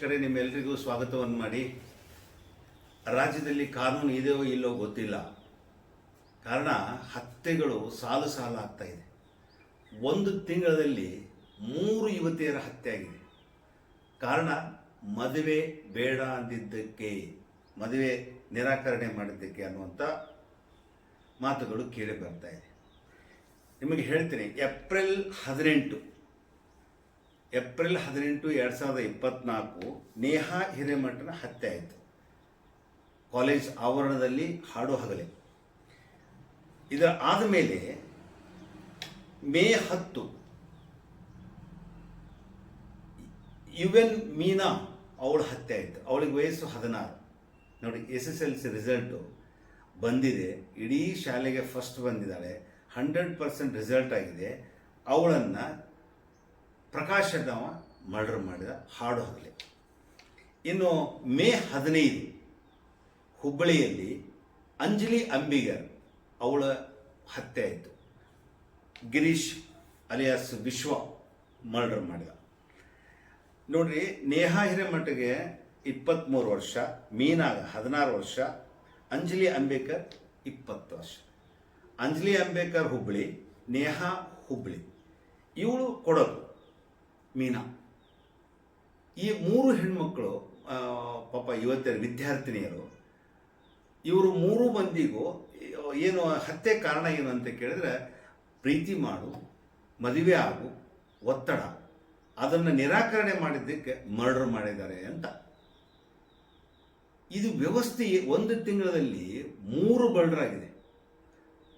ವೀಕ್ಷಕರೇ ನಿಮ್ಮೆಲ್ಲರಿಗೂ ಸ್ವಾಗತವನ್ನು ಮಾಡಿ. ರಾಜ್ಯದಲ್ಲಿ ಕಾನೂನು ಇದೆಯೋ ಇಲ್ಲೋ ಗೊತ್ತಿಲ್ಲ. ಕಾರಣ, ಹತ್ಯೆಗಳು ಸಾಲು ಸಾಲು ಆಗ್ತಾ ಇದೆ. ಒಂದು ತಿಂಗಳಲ್ಲಿ ಮೂರು ಯುವತಿಯರ ಹತ್ಯೆ ಆಗಿದೆ. ಕಾರಣ, ಮದುವೆ ಬೇಡ ಅಂದಿದ್ದಕ್ಕೆ, ಮದುವೆ ನಿರಾಕರಣೆ ಮಾಡಿದ್ದಕ್ಕೆ ಅನ್ನುವಂಥ ಮಾತುಗಳು ಕೇಳಿ ಬರ್ತಾ ಇದೆ. ನಿಮಗೆ ಹೇಳ್ತೀನಿ, ಏಪ್ರಿಲ್ ಹದಿನೆಂಟು ಏಪ್ರಿಲ್ ಹದಿನೆಂಟು ಎರಡು ಸಾವಿರದ ಇಪ್ಪತ್ನಾಲ್ಕು ನೇಹಾ ಹಿರೇಮಠನ ಹತ್ಯೆ ಆಯಿತು. ಕಾಲೇಜ್ ಆವರಣದಲ್ಲಿ ಹಾಡು ಹಗಲೆ. ಇದರ ಆದಮೇಲೆ ಮೇ ಹತ್ತು ಯುವೆನ್ ಮೀನಾ ಅವಳು ಹತ್ಯೆ ಆಯಿತು. ಅವಳಿಗೆ ವಯಸ್ಸು ಹದಿನಾರು. ನೋಡಿ, S S L C result ಬಂದಿದೆ. ಇಡೀ ಶಾಲೆಗೆ ಫಸ್ಟ್ ಬಂದಿದ್ದಾಳೆ. ಹಂಡ್ರೆಡ್ ಪರ್ಸೆಂಟ್ ರಿಸಲ್ಟ್ ಆಗಿದೆ. ಅವಳನ್ನು ಪ್ರಕಾಶ್ ಅಡ್ಡವ ಮರ್ಡರ್ ಮಾಡಿದ, ಹಾಡು ಹಗಲೆ ಇನ್ನು ಮೇ ಹದಿನೈದು ಹುಬ್ಬಳ್ಳಿಯಲ್ಲಿ ಅಂಜಲಿ ಅಂಬಿಗರ್ ಅವಳ ಹತ್ಯೆ ಆಯಿತು. ಗಿರೀಶ್ ಅಲಿಯಾಸ್ ವಿಶ್ವ ಮರ್ಡರ್ ಮಾಡಿದ. ನೋಡ್ರಿ, ನೇಹಾ ಹಿರೇಮಠಗೆ ಇಪ್ಪತ್ತ್ಮೂರು ವರ್ಷ, ಮೀನಾಗ ಹದಿನಾರು ವರ್ಷ, ಅಂಜಲಿ ಅಂಬೇಕರ್ ಇಪ್ಪತ್ತು ವರ್ಷ. ಅಂಜಲಿ ಅಂಬೇಕರ್ ಹುಬ್ಬಳ್ಳಿ, ನೇಹಾ ಹುಬ್ಬಳ್ಳಿ. ಇವಳು ಕೊಡಗು ಮೀನಾ. ಈ ಮೂರು ಹೆಣ್ಮಕ್ಕಳು ಪಾಪ ಇವತ್ತಿನ ವಿದ್ಯಾರ್ಥಿನಿಯರು, ಇವರು ಮೂರು ಮಂದಿಗೂ, ಏನು ಹತ್ಯೆ ಕಾರಣ ಏನು ಅಂತ ಕೇಳಿದ್ರೆ, ಪ್ರೀತಿ ಮಾಡು, ಮದುವೆ ಆಗು, ಒತ್ತಡ. ಅದನ್ನು ನಿರಾಕರಣೆ ಮಾಡಿದ್ದಕ್ಕೆ ಮರ್ಡರ್ ಮಾಡಿದ್ದಾರೆ ಅಂತ. ಇದು ವ್ಯವಸ್ಥೆ ಒಂದು ತಿಂಗಳಲ್ಲಿ ಮೂರು ಆಗಿದೆ.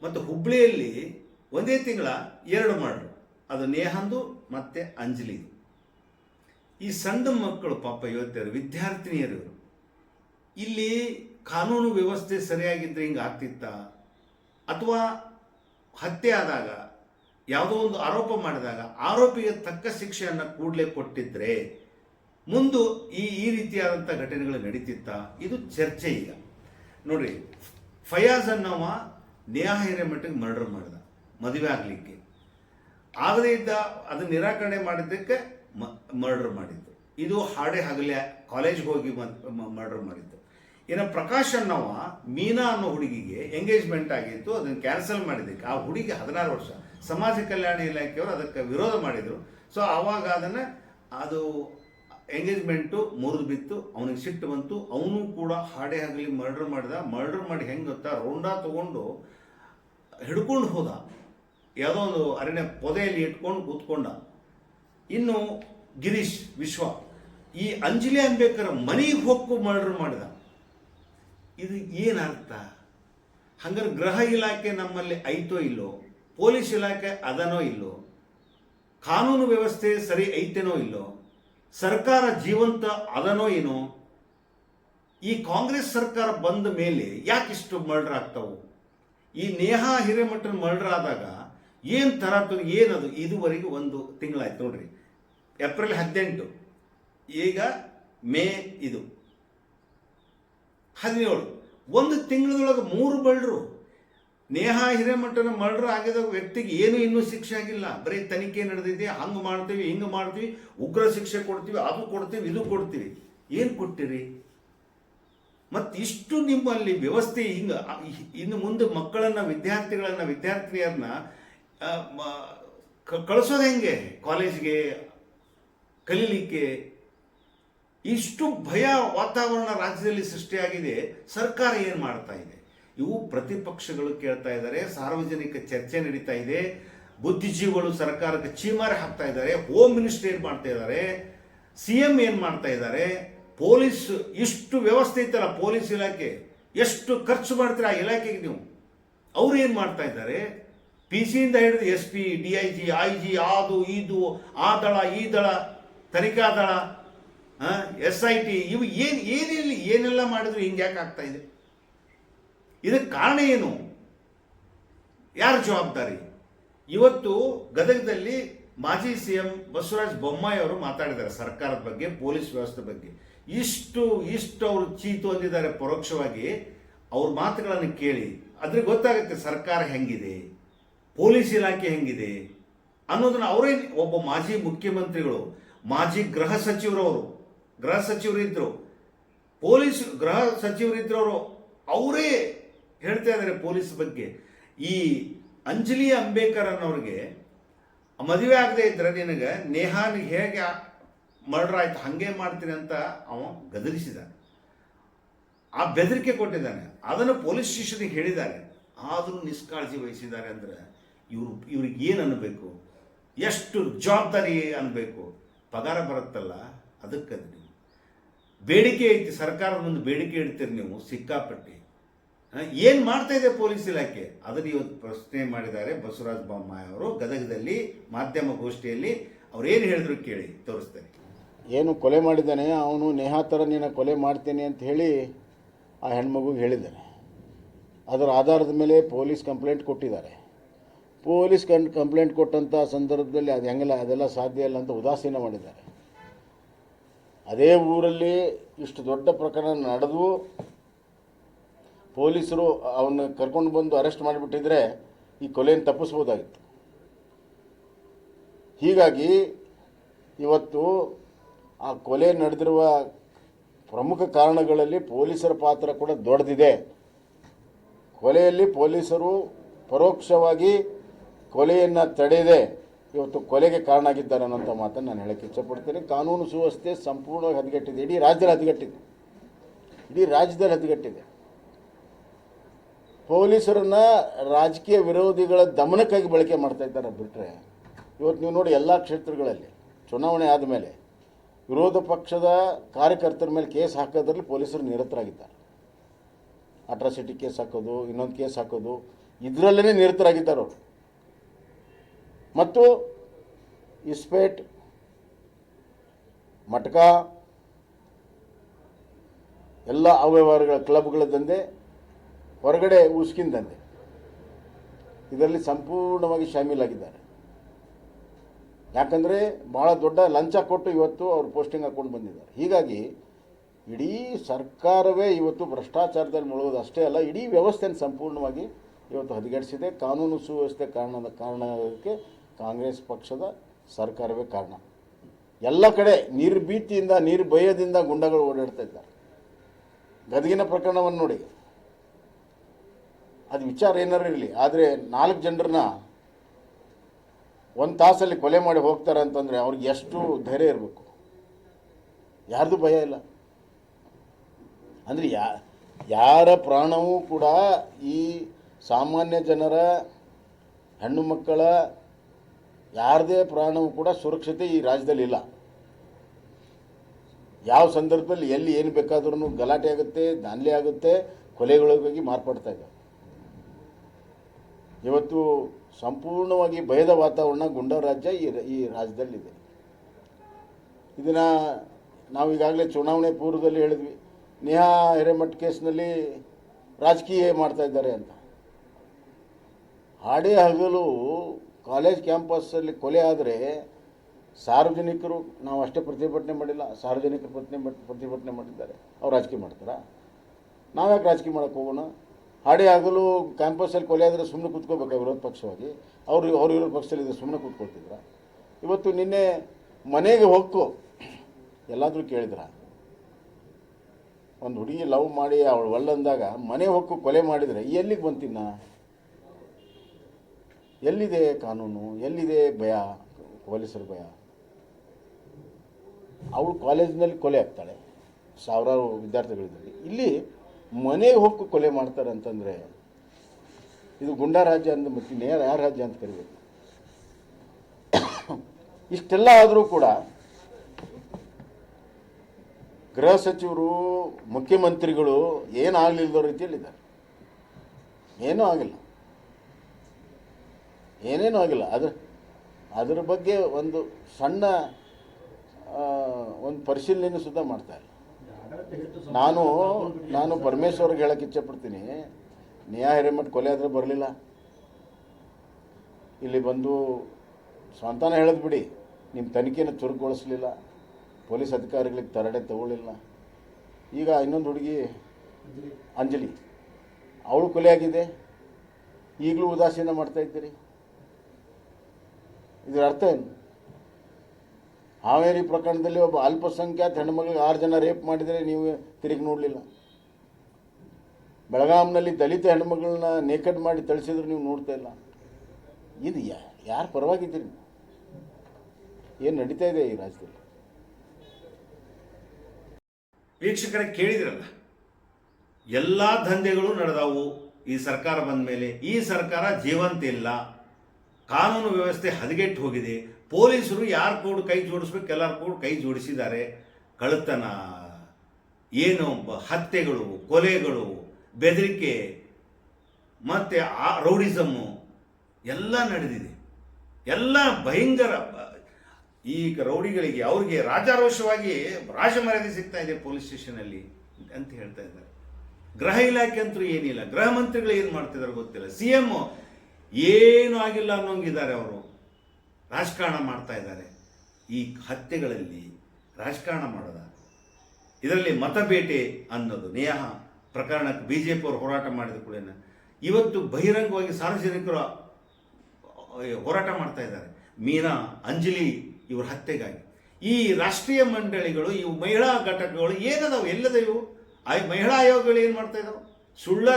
ಮತ್ತು ಹುಬ್ಬಳ್ಳಿಯಲ್ಲಿ ಒಂದೇ ತಿಂಗಳ ಎರಡು ಮರ್ಡರ್ ಅದು ನೇಹಂದು ಮತ್ತೆ ಅಂಜಲಿ. ಈ ಸಣ್ಣ ಮಕ್ಕಳು ಪಾಪ ಯುವತಿಯರು ವಿದ್ಯಾರ್ಥಿನಿಯರು. ಇಲ್ಲಿ ಕಾನೂನು ವ್ಯವಸ್ಥೆ ಸರಿಯಾಗಿದ್ದರೆ ಹಿಂಗೆ ಆಗ್ತಿತ್ತ? ಅಥವಾ ಹತ್ಯೆ ಆದಾಗ, ಯಾವುದೋ ಒಂದು ಆರೋಪ ಮಾಡಿದಾಗ ಆರೋಪಿಗೆ ತಕ್ಕ ಶಿಕ್ಷೆಯನ್ನು ಕೂಡಲೇ ಕೊಟ್ಟಿದ್ರೆ ಮುಂದು ಈ ಈ ರೀತಿಯಾದಂಥ ಘಟನೆಗಳು ನಡೀತಿತ್ತ? ಇದು ಚರ್ಚೆ ಈಗ. ನೋಡ್ರಿ, ಫಯಾಜ್ ಅನ್ನವ ನೇಹಾ ಹಿರೇಮಠಿಗೆ ಮರ್ಡರ್ ಮಾಡಿದ, ಮದುವೆ ಆಗಲಿಕ್ಕೆ. ಆಗದೇ ಇದ್ದ ಅದನ್ನ ನಿರಾಕರಣೆ ಮಾಡಿದ್ದಕ್ಕೆ ಮರ್ಡರ್ ಮಾಡಿದ್ದು. ಇದು ಹಾಡೆ ಹಗಲೆ ಕಾಲೇಜ್ಗೆ ಹೋಗಿ ಮರ್ಡರ್ ಮಾಡಿದ್ದು. ಏನೋ ಪ್ರಕಾಶ್ ಅನ್ನವ ಮೀನಾ ಅನ್ನೋ ಹುಡುಗಿಗೆ ಎಂಗೇಜ್ಮೆಂಟ್ ಆಗಿತ್ತು, ಅದನ್ನು ಕ್ಯಾನ್ಸಲ್ ಮಾಡಿದ್ದಕ್ಕೆ. ಆ ಹುಡುಗಿ ಹದಿನಾರು ವರ್ಷ ಸಮಾಜ ಕಲ್ಯಾಣ ಇಲಾಖೆಯವರು ಅದಕ್ಕೆ ವಿರೋಧ ಮಾಡಿದರು. ಸೊ ಆವಾಗ ಅದನ್ನು ಅದು ಎಂಗೇಜ್ಮೆಂಟು ಮುರಿದು ಬಿತ್ತು, ಅವನಿಗೆ ಸಿಟ್ಟು ಬಂತು. ಅವನು ಕೂಡ ಹಾಡೆ ಹಗಲಿ ಮರ್ಡರ್ ಮಾಡಿದ. ಮರ್ಡರ್ ಮಾಡಿ ಹೆಂಗೆ ಗೊತ್ತಾ? ರೌಂಡಾ ತಗೊಂಡು ಹಿಡ್ಕೊಂಡು ಹೋದ. ಯಾವುದೋ ಒಂದು ಅರಣ್ಯ ಪೊದೆಯಲ್ಲಿ ಇಟ್ಕೊಂಡು ಕೂತ್ಕೊಂಡ. ಇನ್ನು ಗಿರೀಶ್ ವಿಶ್ವ, ಈ ಅಂಜಲಿ ಅಂಬೇಕರ ಮನೆಗೆ ಹೊಕ್ಕು ಮರ್ಡರ್ ಮಾಡಿದ. ಇದು ಏನರ್ಥ ಹಂಗಾರೆ ಗೃಹ ಇಲಾಖೆ ನಮ್ಮಲ್ಲಿ ಐತೋ ಇಲ್ಲೋ? ಪೊಲೀಸ್ ಇಲಾಖೆ ಅದನೋ ಇಲ್ಲೋ? ಕಾನೂನು ವ್ಯವಸ್ಥೆ ಸರಿ ಐತೆನೋ ಇಲ್ಲೋ? ಸರ್ಕಾರ ಜೀವಂತ ಅದನೋ ಏನೋ? ಈ ಕಾಂಗ್ರೆಸ್ ಸರ್ಕಾರ ಬಂದ ಮೇಲೆ ಯಾಕಿಷ್ಟು ಮರ್ಡರ್ ಆಗ್ತಾವು? ಈ ನೇಹಾ ಹಿರೇಮಠನ ಮರ್ಡರ್ ಆದಾಗ ಏನು ಥರ ಏನದು? ಇದುವರೆಗೆ ಒಂದು ತಿಂಗಳಾಯ್ತು ನೋಡ್ರಿ. ಏಪ್ರಿಲ್ ಹದಿನೆಂಟು. ಈಗ ಮೇ ಇದು. ಹದಿನೇಳು. ಒಂದು ತಿಂಗಳದೊಳಗೆ ಮೂರು ಬಳ್ಳರು ನೇಹಾ ಹಿರೇಮಠನ ಮರ್ಡರ್ ಆಗಿದ ವ್ಯಕ್ತಿಗೆ ಏನು ಇನ್ನೂ ಶಿಕ್ಷೆ ಆಗಿಲ್ಲ. ಬರೀ ತನಿಖೆ ನಡೆದಿದೆ, ಹಂಗೆ ಮಾಡ್ತೀವಿ, ಹಿಂಗೆ ಮಾಡ್ತೀವಿ, ಉಗ್ರ ಶಿಕ್ಷೆ ಕೊಡ್ತೀವಿ, ಅದು ಕೊಡ್ತೀವಿ, ಇದು ಕೊಡ್ತೀವಿ. ಏನು ಕೊಟ್ಟಿರಿ? ಮತ್ತು ಇಷ್ಟು ನಿಮ್ಮಲ್ಲಿ ವ್ಯವಸ್ಥೆ ಹಿಂಗೆ ಇನ್ನು ಮುಂದೆ ಮಕ್ಕಳನ್ನ, ವಿದ್ಯಾರ್ಥಿಗಳನ್ನು ವಿದ್ಯಾರ್ಥಿನಿಯರನ್ನ ಕಳಿಸೋದು ಹೆಂಗೆ ಕಾಲೇಜ್ಗೆ, ಕಲೀಲಿಕ್ಕೆ? ಇಷ್ಟು ಭಯ ವಾತಾವರಣ ರಾಜ್ಯದಲ್ಲಿ ಸೃಷ್ಟಿಯಾಗಿದೆ, ಸರ್ಕಾರ ಏನು ಮಾಡ್ತಾ ಇದೆ? ಇವು ಪ್ರತಿಪಕ್ಷಗಳು ಕೇಳ್ತಾ ಇದ್ದಾರೆ, ಸಾರ್ವಜನಿಕ ಚರ್ಚೆ ನಡೀತಾ ಇದೆ, ಬುದ್ಧಿಜೀವಿಗಳು ಸರ್ಕಾರಕ್ಕೆ ಚೀಮಾರಿ ಹಾಕ್ತಾ ಇದ್ದಾರೆ ಹೋಮ್ ಮಿನಿಸ್ಟರ್ ಏನು ಮಾಡ್ತಾ ಇದ್ದಾರೆ? ಸಿ ಎಂ ಏನು ಮಾಡ್ತಾ ಇದ್ದಾರೆ? ಪೊಲೀಸ್, ಇಷ್ಟು ವ್ಯವಸ್ಥೆ ಇತ್ತಲ್ಲ ಪೊಲೀಸ್ ಇಲಾಖೆ? ಎಷ್ಟು ಖರ್ಚು ಮಾಡ್ತೀರಾ ಆ ಇಲಾಖೆಗೆ ನೀವು? ಅವ್ರು ಏನು ಮಾಡ್ತಾ ಇದ್ದಾರೆ? ಪಿ ಸಿಯಿಂದ ಹಿಡಿದು S P D I G I G ಅದು ಇದು ಆ ದಳ ಈ ದಳ ತನಿಖಾ ದಳ ಎಸ್ ಐ ಟಿ, ಇವು ಏನು, ಏನಿಲ್ಲ ಏನೆಲ್ಲ ಮಾಡಿದ್ರು ಹಿಂಗೆ ಯಾಕೆ ಆಗ್ತಾ ಇದೆ? ಇದಕ್ಕೆ ಕಾರಣ ಏನು? ಯಾರ ಜವಾಬ್ದಾರಿ? ಇವತ್ತು ಗದಗದಲ್ಲಿ ಮಾಜಿ ಸಿ ಎಂ ಬಸವರಾಜ ಬೊಮ್ಮಾಯಿ ಅವರು ಮಾತಾಡಿದ್ದಾರೆ ಸರ್ಕಾರದ ಬಗ್ಗೆ, ಪೊಲೀಸ್ ವ್ಯವಸ್ಥೆ ಬಗ್ಗೆ. ಇಷ್ಟು ಇಷ್ಟು ಅವರು ಚೀತು ಅಂದಿದ್ದಾರೆ ಪರೋಕ್ಷವಾಗಿ, ಅವ್ರ ಮಾತುಗಳನ್ನು ಕೇಳಿ ಅದ್ರಿಗೆ ಗೊತ್ತಾಗುತ್ತೆ ಸರ್ಕಾರ ಹೆಂಗಿದೆ? ಪೊಲೀಸ್ ಇಲಾಖೆ ಹೆಂಗಿದೆ ಅನ್ನೋದನ್ನ ಅವರೇ ಒಬ್ಬ ಮಾಜಿ ಮುಖ್ಯಮಂತ್ರಿಗಳು, ಮಾಜಿ ಗೃಹ ಸಚಿವರವರು, ಗೃಹ ಸಚಿವರಿದ್ದರು ಪೊಲೀಸ್ ಗೃಹ ಸಚಿವರು ಇದ್ರವರು ಅವರೇ ಹೇಳ್ತಾ ಇದ್ದಾರೆ ಪೊಲೀಸ್ ಬಗ್ಗೆ. ಈ ಅಂಜಲಿ ಅಂಬೇಕರ್ ಅನ್ನೋರಿಗೆ ಮದುವೆ ಆಗದೆ ಇದ್ರೆ ನಿನಗೆ ನೇಹಾನ್ ಹೇಗೆ ಮರ್ಡರ್ ಆಯ್ತು, ಹಾಗೆ ಮಾಡ್ತೀನಿ ಅಂತ ಅವ ಗದರಿಸಿದ. ಆ ಬೆದರಿಕೆ ಕೊಟ್ಟಿದ್ದಾನೆ. ಅದನ್ನು ಪೊಲೀಸ್ ಸ್ಟೇಷನ್ಗೆ ಹೇಳಿದ್ದಾರೆ. ಆದರೂ ನಿಷ್ಕಾಳಜಿ ವಹಿಸಿದ್ದಾರೆ ಅಂದರೆ ಇವರು, ಇವ್ರಿಗೆ ಏನು ಅನ್ನಬೇಕು ಎಷ್ಟು ಜವಾಬ್ದಾರಿ ಅನ್ನಬೇಕು ಪಗಾರ ಬರುತ್ತಲ್ಲ, ಅದಕ್ಕೆ ಅದು ನೀವು. ಬೇಡಿಕೆ ಐತಿ, ಸರ್ಕಾರದ ಒಂದು ಬೇಡಿಕೆ ಇಡ್ತೀರಿ ನೀವು, ಸಿಕ್ಕಾಪಟ್ಟಿ. ಏನು ಮಾಡ್ತಾ ಇದೆ ಪೊಲೀಸ್ ಇಲಾಖೆ? ಅದನ್ನು ಇವತ್ತು ಪ್ರಶ್ನೆ ಮಾಡಿದ್ದಾರೆ ಬಸವರಾಜ ಬೊಮ್ಮಾಯಿ ಅವರು ಗದಗದಲ್ಲಿ ಮಾಧ್ಯಮ ಗೋಷ್ಠಿಯಲ್ಲಿ. ಅವ್ರು ಏನು ಹೇಳಿದ್ರು ಕೇಳಿ ತೋರಿಸ್ತಾರೆ ಏನು ಕೊಲೆ ಮಾಡಿದ್ದಾನೆ, ಅವನು ನೇಹಾ ಥರ ನೀನು ಕೊಲೆ ಮಾಡ್ತೀನಿ ಅಂತ ಹೇಳಿ ಆ ಹೆಣ್ಮಗುಗೆ ಹೇಳಿದ್ದಾನೆ. ಅದರ ಆಧಾರದ ಮೇಲೆ ಪೊಲೀಸ್ ಕಂಪ್ಲೇಂಟ್ ಕೊಟ್ಟಿದ್ದಾರೆ. ಪೊಲೀಸ್ ಕನ್ ಕಂಪ್ಲೇಂಟ್ ಕೊಟ್ಟಂಥ ಸಂದರ್ಭದಲ್ಲಿ ಅದು ಹೆಂಗಲ್ಲ ಅದೆಲ್ಲ ಸಾಧ್ಯ ಇಲ್ಲ ಅಂತ ಉದಾಸೀನ ಮಾಡಿದ್ದಾರೆ. ಅದೇ ಊರಲ್ಲಿ ಇಷ್ಟು ದೊಡ್ಡ ಪ್ರಕರಣ ನಡೆದು ಪೊಲೀಸರು ಅವನ್ನ ಕರ್ಕೊಂಡು ಬಂದು ಅರೆಸ್ಟ್ ಮಾಡಿಬಿಟ್ಟಿದ್ರೆ ಈ ಕೊಲೆಯನ್ನು ತಪ್ಪಿಸ್ಬೋದಾಗಿತ್ತು. ಹೀಗಾಗಿ ಇವತ್ತು ಆ ಕೊಲೆ ನಡೆದಿರುವ ಪ್ರಮುಖ ಕಾರಣಗಳಲ್ಲಿ ಪೊಲೀಸರ ಪಾತ್ರ ಕೂಡ ದೊಡ್ಡದಿದೆ. ಕೊಲೆಯಲ್ಲಿ ಪೊಲೀಸರು ಪರೋಕ್ಷವಾಗಿ ಕೊಲೆಯನ್ನು ತಡೆದೆ ಇವತ್ತು ಕೊಲೆಗೆ ಕಾರಣ ಆಗಿದ್ದಾರೆ ಅನ್ನೋಂಥ ಮಾತನ್ನು ನಾನು ಹೇಳಕ್ಕೆ ಇಚ್ಛಪಡ್ತೀನಿ ಕಾನೂನು ಸುವ್ಯವಸ್ಥೆ ಸಂಪೂರ್ಣವಾಗಿ ಹದಗೆಟ್ಟಿದೆ. ಇಡೀ ರಾಜ್ಯದಲ್ಲಿ ಹದಗೆಟ್ಟಿದೆ. ಇಡೀ ರಾಜ್ಯದಲ್ಲಿ ಹದಗೆಟ್ಟಿದೆ. ಪೊಲೀಸರನ್ನ ರಾಜಕೀಯ ವಿರೋಧಿಗಳ ದಮನಕ್ಕಾಗಿ ಬಳಕೆ ಮಾಡ್ತಾ ಇದ್ದಾರೆ ಬಿಟ್ಟರೆ ಇವತ್ತು ನೀವು ನೋಡಿ ಎಲ್ಲ ಕ್ಷೇತ್ರಗಳಲ್ಲಿ ಚುನಾವಣೆ ಆದಮೇಲೆ ವಿರೋಧ ಪಕ್ಷದ ಕಾರ್ಯಕರ್ತರ ಮೇಲೆ ಕೇಸ್ ಹಾಕೋದ್ರಲ್ಲಿ ಪೊಲೀಸರು ನಿರತರಾಗಿದ್ದಾರೆ. ಅಟ್ರಾಸಿಟಿ ಕೇಸ್ ಹಾಕೋದು, ಇನ್ನೊಂದು ಕೇಸ್ ಹಾಕೋದು ಇದರಲ್ಲೇ ನಿರತರಾಗಿದ್ದಾರೆ ಅವರು. ಮತ್ತು ಇಸ್ಪೇಟ್, ಮಟಕ, ಎಲ್ಲ ಅವ್ಯವಹಾರಗಳ ಕ್ಲಬ್ಗಳ ದಂಧೆ, ಹೊರಗಡೆ ಉಸ್ಕಿನ ದಂಧೆ. ಇದರಲ್ಲಿ ಸಂಪೂರ್ಣವಾಗಿ ಶಾಮೀಲಾಗಿದ್ದಾರೆ. ಯಾಕಂದರೆ ಭಾಳ ದೊಡ್ಡ ಲಂಚ ಕೊಟ್ಟು ಇವತ್ತು ಅವರು ಪೋಸ್ಟಿಂಗ್ ಹಾಕ್ಕೊಂಡು ಬಂದಿದ್ದಾರೆ. ಹೀಗಾಗಿ ಇಡೀ ಸರ್ಕಾರವೇ ಇವತ್ತು ಭ್ರಷ್ಟಾಚಾರದಲ್ಲಿ ಮುಳುಗೋದು ಅಷ್ಟೇ ಅಲ್ಲ, ಇಡೀ ವ್ಯವಸ್ಥೆಯನ್ನು ಸಂಪೂರ್ಣವಾಗಿ ಇವತ್ತು ಹದಗೆಡಿಸಿದೆ. ಕಾನೂನು ಸುವ್ಯವಸ್ಥೆ ಕಾರಣದ ಕಾರಣಕ್ಕೆ ಕಾಂಗ್ರೆಸ್ ಪಕ್ಷದ ಸರ್ಕಾರವೇ ಕಾರಣ. ಎಲ್ಲ ಕಡೆ ನಿರ್ಭೀತಿಯಿಂದ ನಿರ್ಭಯದಿಂದ ಗುಂಡಗಳು ಓಡಾಡ್ತಾ ಇದ್ದಾರೆ. ಗದಗಿನ ಪ್ರಕರಣವನ್ನು ನೋಡಿ. ಅದು ವಿಚಾರ ಏನಾರು ಇರಲಿ, ಆದರೆ ನಾಲ್ಕು ಜನರನ್ನ ಒಂದು ತಾಸಲ್ಲಿ ಕೊಲೆ ಮಾಡಿ ಹೋಗ್ತಾರೆ ಅಂತಂದರೆ ಅವ್ರಿಗೆ ಎಷ್ಟು ಧೈರ್ಯ ಇರಬೇಕು? ಯಾರ್ದು ಭಯ ಇಲ್ಲ. ಅಂದರೆ ಯಾ, ಯಾರ ಪ್ರಾಣವೂ ಕೂಡ ಈ ಸಾಮಾನ್ಯ ಜನರ, ಹೆಣ್ಣು ಮಕ್ಕಳ ಯಾರದೇ ಪ್ರಾಣವೂ ಕೂಡ ಸುರಕ್ಷತೆ ಈ ರಾಜ್ಯದಲ್ಲಿ ಇಲ್ಲ. ಯಾವ ಸಂದರ್ಭದಲ್ಲಿ ಎಲ್ಲಿ ಏನು ಬೇಕಾದ್ರೂ ಗಲಾಟೆ ಆಗುತ್ತೆ ದಾನ್ಲೆ ಆಗುತ್ತೆ ಕೊಲೆಗಳಿಗಾಗಿ ಮಾರ್ಪಡ್ತಾ ಇದೆ ಇವತ್ತು ಸಂಪೂರ್ಣವಾಗಿ ಭಯದ ವಾತಾವರಣ ಗುಂಡ ರಾಜ್ಯ ಈ ಈ ರಾಜ್ಯದಲ್ಲಿದೆ. ಇದನ್ನು ನಾವು ಈಗಾಗಲೇ ಚುನಾವಣೆ ಪೂರ್ವದಲ್ಲಿ ಹೇಳಿದ್ವಿ. ನೇಹಾ ಹಿರೇಮಠ್ ಕೇಸ್ನಲ್ಲಿ ರಾಜಕೀಯ ಮಾಡ್ತಾ ಇದ್ದಾರೆ ಅಂತ. ಹಾಡೇ ಹಗಲು ಕಾಲೇಜ್ ಕ್ಯಾಂಪಸ್ಸಲ್ಲಿ ಕೊಲೆ ಆದರೆ ಸಾರ್ವಜನಿಕರು, ನಾವು ಅಷ್ಟೇ ಪ್ರತಿಭಟನೆ ಮಾಡಿಲ್ಲ, ಸಾರ್ವಜನಿಕರು ಪ್ರತಿಭಟನೆ ಪ್ರತಿಭಟನೆ ಮಾಡಿದ್ದಾರೆ. ಅವ್ರು ರಾಜಕೀಯ ಮಾಡ್ತಾರಾ? ನಾವ್ಯಾಕೆ ರಾಜಕೀಯ ಮಾಡೋಕ್ಕೆ ಹೋಗೋಣ? ಹಾಡೇ ಆಗಲು ಕ್ಯಾಂಪಸ್ಸಲ್ಲಿ ಕೊಲೆ ಆದರೆ ಸುಮ್ಮನೆ ಕೂತ್ಕೋಬೇಕಾ ವಿರೋಧ ಪಕ್ಷವಾಗಿ? ಅವರು, ಅವ್ರು ವಿರೋಧ ಪಕ್ಷದಲ್ಲಿದ್ದರೆ ಸುಮ್ಮನೆ ಕೂತ್ಕೊಳ್ತಿದ್ರ? ಇವತ್ತು ನಿನ್ನೆ ಮನೆಗೆ ಹೊಕ್ಕು ಎಲ್ಲಾದರೂ ಕೇಳಿದ್ರ? ಒಂದು ಹುಡುಗಿ ಲವ್ ಮಾಡಿ, ಅವಳು ಒಳ್ಳಂದಾಗ ಮನೆ ಹೊಕ್ಕು ಕೊಲೆ ಮಾಡಿದರೆ ಎಲ್ಲಿಗೆ ಬಂತಿನ್ನ ಎಲ್ಲಿದೆ ಕಾನೂನು? ಎಲ್ಲಿದೆ ಭಯ? ಪೊಲೀಸರ ಭಯ? ಅವಳು ಕಾಲೇಜಿನಲ್ಲಿ ಕೊಲೆ ಆಗ್ತಾಳೆ. ಸಾವಿರಾರು ವಿದ್ಯಾರ್ಥಿಗಳಿದ್ದಾರೆ. ಇಲ್ಲಿ ಮನೆಗೆ ಹೋಗಿ ಕೊಲೆ ಮಾಡ್ತಾರೆ ಅಂತಂದರೆ ಇದು ಗುಂಡಾ ರಾಜ್ಯ ಅಂದ ನೇರ ಯಾರ ರಾಜ್ಯ ಅಂತ ಕರಿಬೇಕು. ಇಷ್ಟೆಲ್ಲ ಆದರೂ ಕೂಡ ಗೃಹ ಸಚಿವರು, ಮುಖ್ಯಮಂತ್ರಿಗಳು ಏನಾಗಲಿಲ್ಲದ ರೀತಿಯಲ್ಲಿದ್ದಾರೆ ಏನೂ ಆಗಿಲ್ಲ. ಏನೇನೂ ಆಗಿಲ್ಲ ಅದ್ರ ಅದ್ರ ಬಗ್ಗೆ ಒಂದು ಸಣ್ಣ ಒಂದು ಪರಿಶೀಲನೆ ಸುದ್ದ ಮಾಡ್ತಾ ನಾನು ನಾನು ಪರಮೇಶ್ವರ್ಗೆ ಹೇಳಕ್ಕೆ ಇಚ್ಛೆಪಡ್ತೀನಿ. ನೇಹಾ ಹಿರೇಮಠ್ ಕೊಲೆ ಆದರೆ ಬರಲಿಲ್ಲ. ಇಲ್ಲಿ ಬಂದು ಸ್ವಂತನೇ ಹೇಳದ್ ಬಿಡಿ. ನಿಮ್ಮ ತನಿಖೆನ ಚುರುಕುಗೊಳಿಸಲಿಲ್ಲ. ಪೊಲೀಸ್ ಅಧಿಕಾರಿಗಳಿಗೆ ತರಡೆ ತಗೊಳ್ಳಿಲ್ಲ. ಈಗ ಇನ್ನೊಂದು ಹುಡುಗಿ, ಅಂಜಲಿ. ಅವಳು ಕೊಲೆ ಆಗಿದೆ. ಈಗಲೂ ಉದಾಸೀನ ಮಾಡ್ತಾ ಇದ್ದೀರಿ. ಇದರ ಅರ್ಥ ಏನು? ಹಾವೇರಿ ಪ್ರಕರಣದಲ್ಲಿ ಒಬ್ಬ ಅಲ್ಪಸಂಖ್ಯಾತ ಹೆಣ್ಮಗಳಿಗೆ ಆರು ಜನ ರೇಪ್ ಮಾಡಿದರೆ ನೀವು ತಿರುಗಿ ನೋಡಲಿಲ್ಲ. ಬೆಳಗಾಂನಲ್ಲಿ ದಲಿತ ಹೆಣ್ಮಗಳನ್ನ ನೇಕಡ್ ಮಾಡಿ ತಳಿಸಿದ್ರೆ ನೀವು ನೋಡ್ತಾ ಇಲ್ಲ. ಇದು ಯಾ, ಯಾರು ಪರವಾಗಿದ್ದೀರಿ ಏನು ನಡೀತಾ ಇದೆ ಈ ರಾಜ್ಯದಲ್ಲಿ? ವೀಕ್ಷಕರ, ಕೇಳಿದಿರಲ್ಲ? ಎಲ್ಲ ದಂಧೆಗಳು ನಡೆದವು. ಈ ಸರ್ಕಾರ ಬಂದ ಮೇಲೆ ಈ ಸರ್ಕಾರ ಜೀವಂತ ಇಲ್ಲ. ಕಾನೂನು ವ್ಯವಸ್ಥೆ ಹದಗೆಟ್ಟು ಹೋಗಿದೆ. ಪೊಲೀಸರು ಯಾರು ಕೂಡ ಕೈ ಜೋಡಿಸ್ಬೇಕು ಎಲ್ಲರೂ ಕೂಡ ಕೈ ಜೋಡಿಸಿದ್ದಾರೆ. ಕಳ್ಳತನ, ಏನು ಹತ್ಯೆಗಳು, ಕೊಲೆಗಳು, ಬೆದರಿಕೆ, ಮತ್ತು ಆ ರೌಡಿಸಮ್ಮು ಎಲ್ಲ ನಡೆದಿದೆ. ಎಲ್ಲ ಭಯಂಕರ ಬ- ಈ ರೌಡಿಗಳಿಗೆ ಅವ್ರಿಗೆ ರಾಜಾರೋಷವಾಗಿ ರಾಜಮರ್ಯಾದೆ ಸಿಗ್ತಾ ಇದೆ ಪೊಲೀಸ್ ಸ್ಟೇಷನಲ್ಲಿ ಅಂತ ಹೇಳ್ತಾ ಇದ್ದಾರೆ. ಗೃಹ ಇಲಾಖೆ ಅಂತೂ ಏನಿಲ್ಲ. ಗೃಹ ಮಂತ್ರಿಗಳು ಏನು ಮಾಡ್ತಿದ್ದಾರೆ ಗೊತ್ತಿಲ್ಲ. ಸಿ ಎಂ ಏನು ಆಗಿಲ್ಲ ಅನ್ನೋಂಗಿದ್ದಾರೆ ಅವರು. ರಾಜಕಾರಣ ಮಾಡ್ತಾ ಇದ್ದಾರೆ. ಈ ಹತ್ಯೆಗಳಲ್ಲಿ ರಾಜಕಾರಣ ಮಾಡೋದ. ಇದರಲ್ಲಿ ಮತಬೇಟೆ ಅನ್ನೋದು, ನೇಹ ಪ್ರಕರಣಕ್ಕೆ ಬಿ ಜೆ ಪಿ ಅವರು ಹೋರಾಟ ಮಾಡಿದ ಕೂಡ ಇವತ್ತು ಬಹಿರಂಗವಾಗಿ ಸಾರ್ವಜನಿಕರು ಹೋರಾಟ ಮಾಡ್ತಾ ಇದ್ದಾರೆ. ಮೀನಾ, ಅಂಜಲಿ ಇವ್ರ ಹತ್ಯೆಗಾಗಿ. ಈ ರಾಷ್ಟ್ರೀಯ ಮಂಡಳಿಗಳು ಇವು ಮಹಿಳಾ ಘಟಕಗಳು ಏನದಾವು ಎಲ್ಲದ ಇವು ಆ ಮಹಿಳಾ ಆಯೋಗಗಳು ಏನು ಮಾಡ್ತಾ ಇದಾವೆ? ಸುಳ್ಳ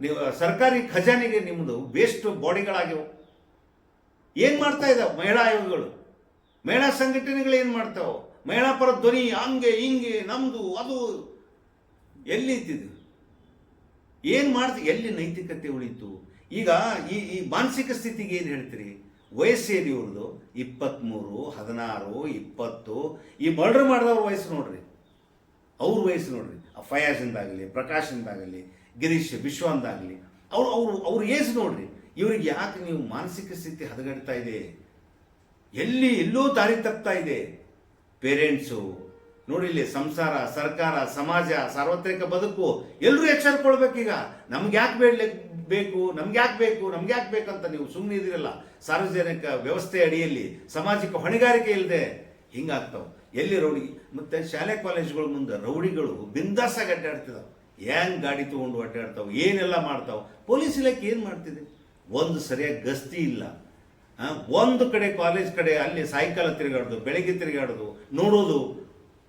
ನೀವು ಸರ್ಕಾರಿ ಖಜಾನೆಗೆ ನಿಮ್ಮದು ವೇಸ್ಟ್ ಬಾಡಿಗಳಾಗ್ಯವು. ಏನು ಮಾಡ್ತಾ ಇದ್ದಾವೆ ಮಹಿಳಾ ಆಯೋಗಗಳು? ಮಹಿಳಾ ಸಂಘಟನೆಗಳು ಏನು ಮಾಡ್ತಾವೆ? ಮಹಿಳಾ ಪರ ಧ್ವನಿ, ಹಂಗೆ, ಹಿಂಗೆ ನಮ್ಮದು ಅದು. ಎಲ್ಲಿ ಇದ್ದಿದ್ದು? ಏನು ಮಾಡ್ತ, ಎಲ್ಲಿ ನೈತಿಕತೆ ಉಳಿತು? ಈಗ ಈ ಈ ಮಾನಸಿಕ ಸ್ಥಿತಿಗೆ ಏನು ಹೇಳ್ತೀರಿ? ವಯಸ್ಸೇನು ಇವ್ರದ್ದು ಇಪ್ಪತ್ತ್ಮೂರು ಹದಿನಾರು, ಇಪ್ಪತ್ತು. ಈ ಮರ್ಡರ್ ಮಾಡಿದವ್ರ ವಯಸ್ಸು ನೋಡ್ರಿ. ಅವ್ರ ವಯಸ್ಸು ನೋಡ್ರಿ. ಆ ಫಯಾಜಿಂದಾಗಲಿ ಪ್ರಕಾಶಿಂದಾಗಲಿ ಗಿರೀಶ್ ವಿಶ್ವಾನಂದ ಆಗಲಿ ಅವರು ಅವರು, ಅವ್ರ ಏಜ್ ನೋಡ್ರಿ. ಇವ್ರಿಗೆ ಯಾಕೆ ನೀವು ಮಾನಸಿಕ ಸ್ಥಿತಿ ಹದಗೆಡ್ತಾ ಇದೆ? ಎಲ್ಲಿ ಎಲ್ಲೋ ದಾರಿ ತಪ್ತಾ ಇದೆ? ಪೇರೆಂಟ್ಸು ನೋಡಿಲ್ಲಿ ಸಂಸಾರ, ಸರ್ಕಾರ, ಸಮಾಜ, ಸಾರ್ವತ್ರಿಕ ಬದುಕು ಎಲ್ಲರೂ ಎಚ್ಚರಿಕೊಳ್ಬೇಕೀಗ ನಮ್ಗೆ ಯಾಕೆ ಬೇಡ ಬೇಕು? ನಮ್ಗೆ ಯಾಕೆ ಬೇಕು? ನಮ್ಗೆ ಯಾಕೆ ಬೇಕಂತ ನೀವು ಸುಮ್ಮನೆ ಇದಿರಲ್ಲ ಸಾರ್ವಜನಿಕ ವ್ಯವಸ್ಥೆ ಅಡಿಯಲ್ಲಿ, ಸಾಮಾಜಿಕ ಹೊಣೆಗಾರಿಕೆ ಇಲ್ಲದೆ ಹಿಂಗಾಗ್ತಾವೆ. ಎಲ್ಲಿ ರೌಡಿ, ಮತ್ತೆ ಶಾಲೆ, ಕಾಲೇಜುಗಳ ಮುಂದೆ ರೌಡಿಗಳು ಬಿಂದಾಸಾಗಿ ಅಡ್ಡಾಡ್ತಿದಾವೆ. ಹೆಂಗ್ ಗಾಡಿ ತೊಗೊಂಡು ಅಡ್ಡಾಡ್ತಾವೆ ಏನೆಲ್ಲ ಮಾಡ್ತಾವೆ, ಪೊಲೀಸ್ ಇಲಾಖೆ ಏನು ಮಾಡ್ತಿದೆ? ಒಂದು ಸರಿಯಾಗಿ ಗಸ್ತಿ ಇಲ್ಲ. ಒಂದು ಕಡೆ ಕಾಲೇಜ್ ಕಡೆ ಅಲ್ಲಿ ಸಾಯಂಕಾಲ ತಿರುಗಾಡೋದು, ಬೆಳಗ್ಗೆ ತಿರುಗಾಡೋದು, ನೋಡೋದು,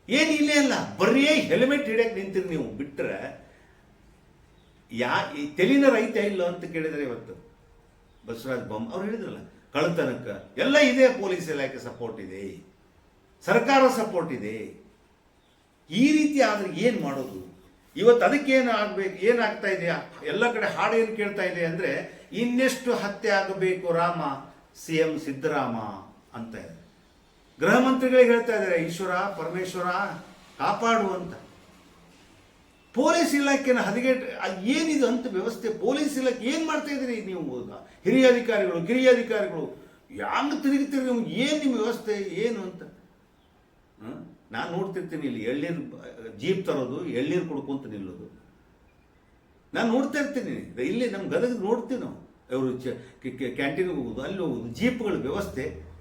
ಏನು ಇಲ್ಲೇ ಇಲ್ಲ. ಬರೀ ಹೆಲ್ಮೆಟ್ ಹಿಡಿಯಕ್ಕೆ ನಿಂತಿರಿ ನೀವು. ಬಿಟ್ಟರೆ ಯಾ ತೆಲಿನ ರೈತ ಇಲ್ಲ ಅಂತ ಕೇಳಿದರೆ ಇವತ್ತು. ಬಸವರಾಜ್ ಬೊಮ್ಮ ಅವ್ರು ಹೇಳಿದ್ರಲ್ಲ, ಕಳ್ಳತನಕ್ಕೆ, ಎಲ್ಲ ಇದೆ ಪೊಲೀಸ್ ಇಲಾಖೆ ಸಪೋರ್ಟ್ ಇದೆ. ಸರ್ಕಾರ ಸಪೋರ್ಟ್ ಇದೆ. ಈ ರೀತಿ ಆದ್ರೆ ಏನು ಮಾಡೋದು? ಇವತ್ತು ಅದಕ್ಕೇನು ಆಗ್ಬೇಕು ಏನಾಗ್ತಾ ಇದೆಯಾ? ಎಲ್ಲ ಕಡೆ ಹಾಡು ಏನು ಕೇಳ್ತಾ ಇದೆ ಅಂದರೆ, ಇನ್ನೆಷ್ಟು ಹತ್ಯೆ ಆಗಬೇಕು ರಾಮ? ಸಿ ಎಂ ಸಿದ್ದರಾಮ ಅಂತ ಇದೆ. ಗೃಹ ಮಂತ್ರಿಗಳಿಗೆ ಹೇಳ್ತಾ ಇದ್ದಾರೆ, ಈಶ್ವರ, ಪರಮೇಶ್ವರ ಕಾಪಾಡು ಅಂತ ಪೊಲೀಸ್ ಇಲಾಖೆನ ಹದಗೆಟ್ ಏನಿದು ಅಂತ ವ್ಯವಸ್ಥೆ, ಪೊಲೀಸ್ ಇಲಾಖೆ ಏನು ಮಾಡ್ತಾ ಇದ್ದೀರಿ ನೀವು? ಹಿರಿಯ ಅಧಿಕಾರಿಗಳು, ಕಿರಿಯ ಅಧಿಕಾರಿಗಳು, ಯಾಂಗ್ ತಿರುಗಿತೀರಿ ನಿಮ್ಗೆ ಏನು ನಿಮ್ಮ ವ್ಯವಸ್ಥೆ, ಏನು ಅಂತ? ನಾನು ನೋಡ್ತಿರ್ತೀನಿ ಇಲ್ಲಿ, ಎಳ್ನೀರು, ಜೀಪ್ ತರೋದು, ಎಳ್ನೀರು ಕುಡ್ಕೊಂತ ನಿಲ್ಲೋದು. ನಾನು ನೋಡ್ತಾ ಇರ್ತೀನಿ. ಇಲ್ಲಿ ನಮ್ಮ ಗದಗ ನೋಡ್ತೀವಿ ನಾವು. ಅವರು ಕ್ಯಾಂಟೀನ್ಗೆ ಹೋಗೋದು, ಅಲ್ಲಿ ಹೋಗೋದು, ಜೀಪ್ಗಳ ವ್ಯವಸ್ಥೆ.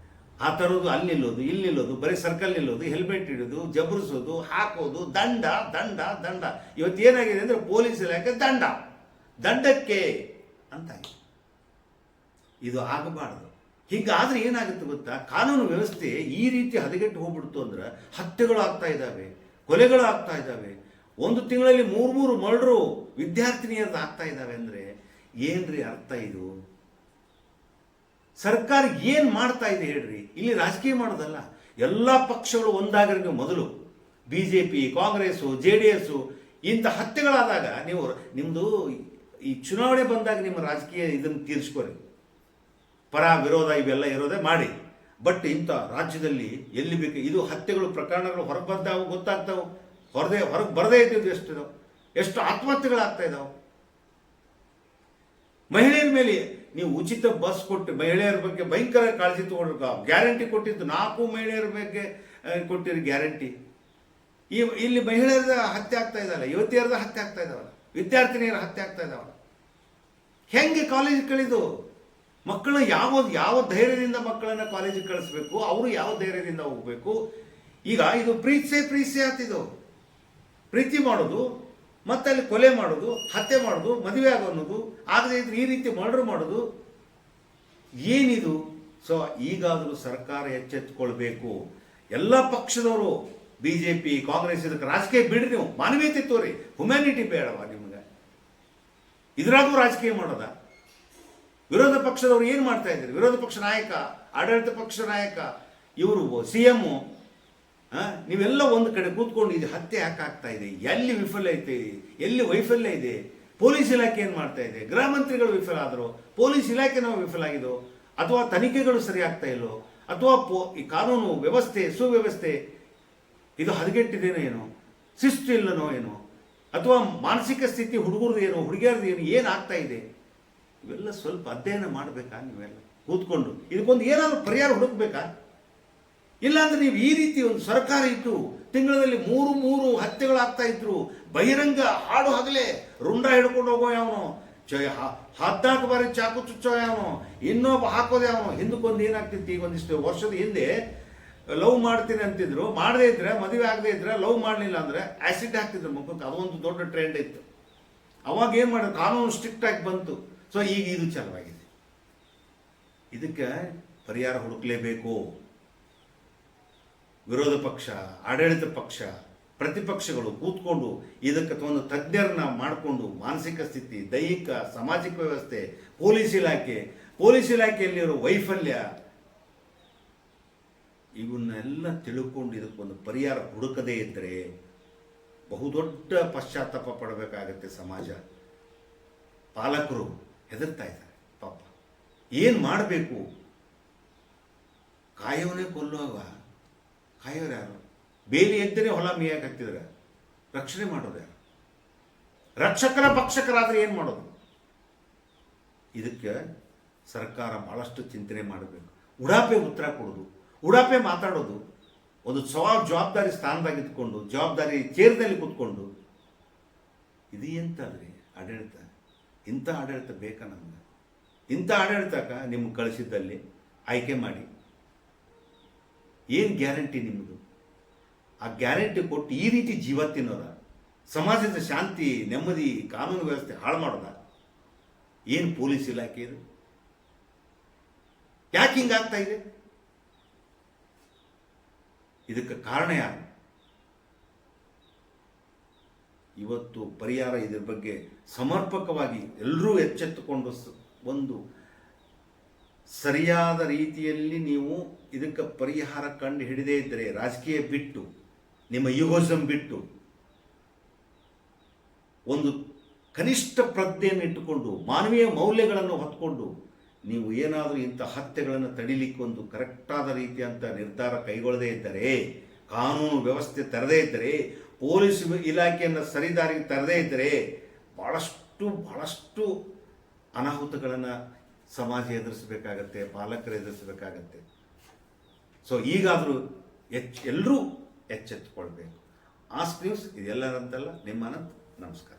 ಆ ತರೋದು, ಅಲ್ಲಿ ನಿಲ್ಲೋದು, ಇಲ್ಲಿ ನಿಲ್ಲೋದು, ಬರೀ ಸರ್ಕಲ್ ನಿಲ್ಲೋದು ಹೆಲ್ಮೆಟ್ ಇಡೋದು ಜಬರಿಸೋದು, ಹಾಕೋದು, ದಂಡ ದಂಡ ದಂಡ. ಇವತ್ತು ಏನಾಗಿದೆ ಅಂದರೆ ಪೊಲೀಸ್ ಇಲಾಖೆ ದಂಡ. ದಂಡಕ್ಕೆ ಅಂತ. ಇದು ಆಗಬಾರ್ದು. ಹೀಗಾದ್ರೆ ಏನಾಗುತ್ತೆ ಗೊತ್ತಾ? ಕಾನೂನು ವ್ಯವಸ್ಥೆ ಈ ರೀತಿ ಹದಗೆಟ್ಟು ಹೋಗ್ಬಿಡ್ತು ಅಂದ್ರೆ ಹತ್ಯೆಗಳು ಆಗ್ತಾ ಇದ್ದಾವೆ, ಕೊಲೆಗಳು ಆಗ್ತಾ ಇದ್ದಾವೆ. ಒಂದು ತಿಂಗಳಲ್ಲಿ ಮೂರು ಮೂರು ಮರ್ಡ್ರು ವಿದ್ಯಾರ್ಥಿನಿಯರ್ದು ಆಗ್ತಾ ಇದ್ದಾವೆ ಅಂದರೆ ಏನ್ರಿ ಅರ್ಥ ಇದು? ಸರ್ಕಾರ ಏನು ಮಾಡ್ತಾ ಇದೆ ಹೇಳ್ರಿ? ಇಲ್ಲಿ ರಾಜಕೀಯ ಮಾಡೋದಲ್ಲ. ಎಲ್ಲ ಪಕ್ಷಗಳು ಒಂದಾಗಿರೋ ಮೊದಲು. B J P Congress, J D S ಇಂಥ ಹತ್ಯೆಗಳಾದಾಗ ನೀವು ನಿಮ್ಮದು ಈ ಚುನಾವಣೆ ಬಂದಾಗ ನಿಮ್ಮ ರಾಜಕೀಯ ಇದನ್ನು ತೀರಿಸ್ಕೊರಿ. ಪರ ವಿರೋಧ ಇವೆಲ್ಲ ಇರೋದೇ ಮಾಡಿ. ಬಟ್ ಇಂಥ ರಾಜ್ಯದಲ್ಲಿ ಎಲ್ಲಿ ಬೇಕು, ಇದು ಹತ್ಯೆಗಳು, ಪ್ರಕರಣಗಳು ಹೊರಗೆ ಬಂದಾವು, ಗೊತ್ತಾಗ್ತಾವೆ. ಹೊರದೆ, ಹೊರಗೆ ಬರದೇ ಇದ್ದಿದ್ದು ಎಷ್ಟು ಎಷ್ಟು ಆತ್ಮಹತ್ಯೆಗಳಾಗ್ತಾ ಇದಾವೆ? ಮಹಿಳೆಯರ ಮೇಲೆ ನೀವು ಉಚಿತ ಬಸ್ ಕೊಟ್ಟು ಮಹಿಳೆಯರ ಬಗ್ಗೆ ಭಯಂಕರ ಕಾಳಜಿ ತಗೊಂಡ್ರು ಗ್ಯಾರಂಟಿ ಕೊಟ್ಟಿದ್ದು ನಾಲ್ಕು ಮಹಿಳೆಯರ ಬಗ್ಗೆ ಕೊಟ್ಟಿರೋ ಕೊಟ್ಟಿರಿ ಗ್ಯಾರಂಟಿ. ಈ, ಇಲ್ಲಿ ಮಹಿಳೆಯರ ಹತ್ಯೆ ಆಗ್ತಾ ಇದ್ದಾವೆ ಯುವತಿಯರದ ಹತ್ಯೆ ಆಗ್ತಾ ಇದ್ದಾವಲ್ಲ ವಿದ್ಯಾರ್ಥಿನಿಯರ ಹತ್ಯೆ ಆಗ್ತಾ ಇದ್ದಾವಲ್ಲ ಹೆಂಗೆ ಕಾಲೇಜ್ ಕಳಿದು ಮಕ್ಕಳು ಯಾವ ಯಾವ ಧೈರ್ಯದಿಂದ ಮಕ್ಕಳನ್ನ ಕಾಲೇಜಿಗೆ ಕಳಿಸ್ಬೇಕು, ಅವರು ಯಾವ ಧೈರ್ಯದಿಂದ ಹೋಗ್ಬೇಕು? ಈಗ ಇದು ಪ್ರೀತ್ಸೆ ಪ್ರೀತ್ಸೆ ಆತಿದು ಪ್ರೀತಿ ಮಾಡೋದು, ಮತ್ತೆ ಅಲ್ಲಿ ಕೊಲೆ ಮಾಡೋದು, ಹತ್ಯೆ ಮಾಡೋದು, ಮದುವೆ ಆಗೋದು ಆಗದೆ ಇದ್ರೆ ಈ ರೀತಿ ಮರ್ಡರ್ ಮಾಡೋದು, ಏನಿದು? ಸೊ ಈಗಾದರೂ ಸರ್ಕಾರ ಎಚ್ಚೆತ್ತುಕೊಳ್ಬೇಕು ಎಲ್ಲ ಪಕ್ಷದವರು ಬಿ ಜೆ ಪಿ ಕಾಂಗ್ರೆಸ್, ಇದಕ್ಕೆ ರಾಜಕೀಯ ಬಿಡ್ರಿ ನೀವು. ಮಾನವೀಯತೆ ತೋರಿ. ಹ್ಯುಮ್ಯಾನಿಟಿ ಬೇಡವಾ ನಿಮ್ಗೆ? ಇದ್ರಾಗೂ ರಾಜಕೀಯ ಮಾಡೋದ? ವಿರೋಧ ಪಕ್ಷದವರು ಏನು ಮಾಡ್ತಾ ಇದ್ದಾರೆ? ವಿರೋಧ ಪಕ್ಷ ನಾಯಕ, ಆಡಳಿತ ಪಕ್ಷ ನಾಯಕ, ಇವರು ಸಿ ಎಮ್ಮು ನೀವೆಲ್ಲ ಒಂದು ಕಡೆ ಕೂತ್ಕೊಂಡು ಇದು ಹತ್ಯೆ ಯಾಕೆ ಇದೆ? ಎಲ್ಲಿ ವಿಫಲ ಐತೆ? ಎಲ್ಲಿ ವೈಫಲ್ಯ ಇದೆ? ಪೊಲೀಸ್ ಇಲಾಖೆ ಏನು ಮಾಡ್ತಾ ಇದೆ? ಗೃಹ ಮಂತ್ರಿಗಳು ವಿಫಲ ಆದರು? ಪೊಲೀಸ್ ಇಲಾಖೆ ನಾವು ವಿಫಲ ಆಗಿದೋ ಅಥವಾ ತನಿಖೆಗಳು ಸರಿ ಆಗ್ತಾ ಇಲ್ಲೋ ಅಥವಾ ಪೋ, ಈ ಕಾನೂನು ವ್ಯವಸ್ಥೆ, ಸುವ್ಯವಸ್ಥೆ, ಇದು ಹದಗೆಟ್ಟಿದೇನೋ ಏನೋ? ಶಿಸ್ತು ಇಲ್ಲನೋ ಏನೋ? ಅಥವಾ ಮಾನಸಿಕ ಸ್ಥಿತಿ ಹುಡುಗರದು ಏನೋ, ಹುಡುಗಿಯರದು ಏನು ಏನು ಆಗ್ತಾ ಇದೆ? ಇವೆಲ್ಲ ಸ್ವಲ್ಪ ಅಧ್ಯಯನ ಮಾಡಬೇಕಾ ನೀವೆಲ್ಲ? ಕೂತ್ಕೊಂಡು. ಇದಕ್ಕೊಂದು ಏನಾದರೂ ಪರಿಹಾರ ಹುಡುಕ್ಬೇಕಾ? ಇಲ್ಲಾಂದ್ರೆ ನೀವು ಈ ರೀತಿ ಒಂದು ಸರ್ಕಾರ ಇತ್ತು ತಿಂಗಳಲ್ಲಿ ಮೂರು ಮೂರು ಹತ್ಯೆಗಳಾಗ್ತಾ ಇದ್ರು, ಬಹಿರಂಗ ಹಾಡು ಹಗಲೇ ರುಂಡ ಹಿಡ್ಕೊಂಡು ಹೋಗೋ ಯಾವನು ಹದ್ನಾಲ್ಕು ಬಾರಿ ಚಾಕು ಚುಚ್ಚೋ ಯಾವನು ಇನ್ನೊಬ್ಬ ಹಾಕೋದು ಯಾವನು ಹಿಂದಕ್ಕೊಂದು ಏನಾಗ್ತಿತ್ತು ಈಗ ಒಂದಿಷ್ಟು ವರ್ಷದ ಹಿಂದೆ, ಲವ್ ಮಾಡ್ತೀನಿ ಅಂತಿದ್ರು. ಮಾಡದೇ ಇದ್ರೆ, ಮದುವೆ ಆಗದೆ ಇದ್ರೆ ಲವ್ ಮಾಡಲಿಲ್ಲ ಅಂದ್ರೆ ಆಸಿಡ್ ಹಾಕ್ತಿದ್ರು ಮುಖಕ್ಕೆ ಅದೊಂದು ದೊಡ್ಡ ಟ್ರೆಂಡ್ ಇತ್ತು. ಅವಾಗ ಏನು ಮಾಡಿದ್ರು? ಕಾನೂನು ಸ್ಟ್ರಿಕ್ಟ್ ಆಗಿ ಬಂತು. ಸೊ ಈಗ ಇದು ಚಲವಾಗಿದೆ. ಇದಕ್ಕೆ ಪರಿಹಾರ ಹುಡುಕಲೇಬೇಕು. ವಿರೋಧ ಪಕ್ಷ, ಆಡಳಿತ ಪಕ್ಷ, ಪ್ರತಿಪಕ್ಷಗಳು ಕೂತ್ಕೊಂಡು ಇದಕ್ಕೆ ಒಂದು ತಜ್ಞರನ್ನ ಮಾಡಿಕೊಂಡು ಮಾನಸಿಕ ಸ್ಥಿತಿ, ದೈಹಿಕ, ಸಾಮಾಜಿಕ ವ್ಯವಸ್ಥೆ, ಪೊಲೀಸ್ ಇಲಾಖೆ, ಪೊಲೀಸ್ ಇಲಾಖೆಯಲ್ಲಿರೋ ವೈಫಲ್ಯ, ಇವನ್ನೆಲ್ಲ ತಿಳ್ಕೊಂಡು ಇದಕ್ಕೊಂದು ಪರಿಹಾರ ಹುಡುಕದೇ ಇದ್ದರೆ ಬಹುದೊಡ್ಡ ಪಶ್ಚಾತ್ತಾಪ ಪಡಬೇಕಾಗತ್ತೆ ಸಮಾಜ. ಪಾಲಕರು ಹೆದರ್ತಾ ಇದ್ದಾರೆ, ಪಾಪ. ಏನು ಮಾಡಬೇಕು? ಕಾಯೋನೇ ಕೊಲ್ಲುವಾಗ ಕಾಯೋರು ಯಾರು? ಬೇಲಿ ಎದ್ದರೆ ಹೊಲ ಮೇಯಕ್ಕೆ ಹತ್ತಿದ್ರೆ ರಕ್ಷಣೆ ಮಾಡೋರು ಯಾರು? ರಕ್ಷಕರ ಪಕ್ಷಕರಾದ್ರೆ ಏನು ಮಾಡೋದು? ಇದಕ್ಕೆ ಸರ್ಕಾರ ಭಾಳಷ್ಟು ಚಿಂತನೆ ಮಾಡಬೇಕು. ಉಡಾಪೆ ಉತ್ತರ ಕೊಡೋದು. ಉಡಾಪೆ ಮಾತಾಡೋದು. ಒಂದು ಸವಾ ಜವಾಬ್ದಾರಿ ಸ್ಥಾನದಾಗ ಇದ್ಕೊಂಡು, ಜವಾಬ್ದಾರಿ ಚೇರ್ನಲ್ಲಿ ಕೂತ್ಕೊಂಡು. ಇದು ಎಂತಲ್ರಿ ಆಡಳಿತ? ಇಂಥ ಆಡಳಿತ ಬೇಕಾ ನಮ್ಗೆ? ಇಂಥ ಆಡಳಿತಕ್ಕ ನಿಮ್ಗೆ ಕಳಿಸಿದ್ದಲ್ಲಿ ಆಯ್ಕೆ ಮಾಡಿ. ಏನು ಗ್ಯಾರಂಟಿ ನಿಮ್ಮದು ಆ ಗ್ಯಾರಂಟಿ ಕೊಟ್ಟು ಈ ರೀತಿ ಜೀವ ತಿನ್ನೋದ? ಸಮಾಜದ ಶಾಂತಿ, ನೆಮ್ಮದಿ, ಕಾನೂನು ವ್ಯವಸ್ಥೆ ಹಾಳು ಮಾಡೋದ? ಏನು ಪೊಲೀಸ್ ಇಲಾಖೆ ಇದು? ಯಾಕೆ ಹಿಂಗಾಗ್ತಾ ಇದೆ? ಇದಕ್ಕೆ ಕಾರಣ ಯಾರು? ಇವತ್ತು ಪರಿಹಾರ ಇದ್ರ ಬಗ್ಗೆ ಸಮರ್ಪಕವಾಗಿ ಎಲ್ಲರೂ ಎಚ್ಚೆತ್ತುಕೊಂಡು ಒಂದು ಸರಿಯಾದ ರೀತಿಯಲ್ಲಿ ನೀವು ಇದಕ್ಕೆ ಪರಿಹಾರ ಕಂಡು ಹಿಡಿದೇ ಇದ್ದರೆ ರಾಜಕೀಯ ಬಿಟ್ಟು, ನಿಮ್ಮ ಯುಗೋಸಮ್ ಬಿಟ್ಟು, ಒಂದು ಕನಿಷ್ಠ ಪ್ರಜ್ಞೆಯನ್ನು ಇಟ್ಟುಕೊಂಡು, ಮಾನವೀಯ ಮೌಲ್ಯಗಳನ್ನು ಹೊತ್ಕೊಂಡು ನೀವು ಏನಾದರೂ ಇಂಥ ಹತ್ಯೆಗಳನ್ನು ತಡಿಲಿಕ್ಕೆ ಒಂದು ಕರೆಕ್ಟಾದ ರೀತಿಯಂಥ ನಿರ್ಧಾರ ಕೈಗೊಳ್ಳದೇ ಇದ್ದರೆ, ಕಾನೂನು ವ್ಯವಸ್ಥೆ ತರದೇ ಇದ್ದರೆ ಪೊಲೀಸ್ ಇಲಾಖೆಯನ್ನು ಸರಿದಾರಿಗೆ ತರದೇ ಇದ್ದರೆ ಭಾಳಷ್ಟು ಭಾಳಷ್ಟು ಅನಾಹುತಗಳನ್ನು ಸಮಾಜ ಎದುರಿಸಬೇಕಾಗತ್ತೆ, ಪಾಲಕರು ಎದುರಿಸಬೇಕಾಗತ್ತೆ. ಸೊ ಈಗಾದರೂ ಎಚ್ ಎಲ್ಲರೂ ಎಚ್ಚೆತ್ತುಕೊಳ್ಬೇಕು. ಆಸ್ಕ್ ನ್ಯೂಸ್ ಇದೆಲ್ಲರಂತಲ್ಲ ನಿಮ್ಮ ಅನಂತ್, ನಮಸ್ಕಾರ.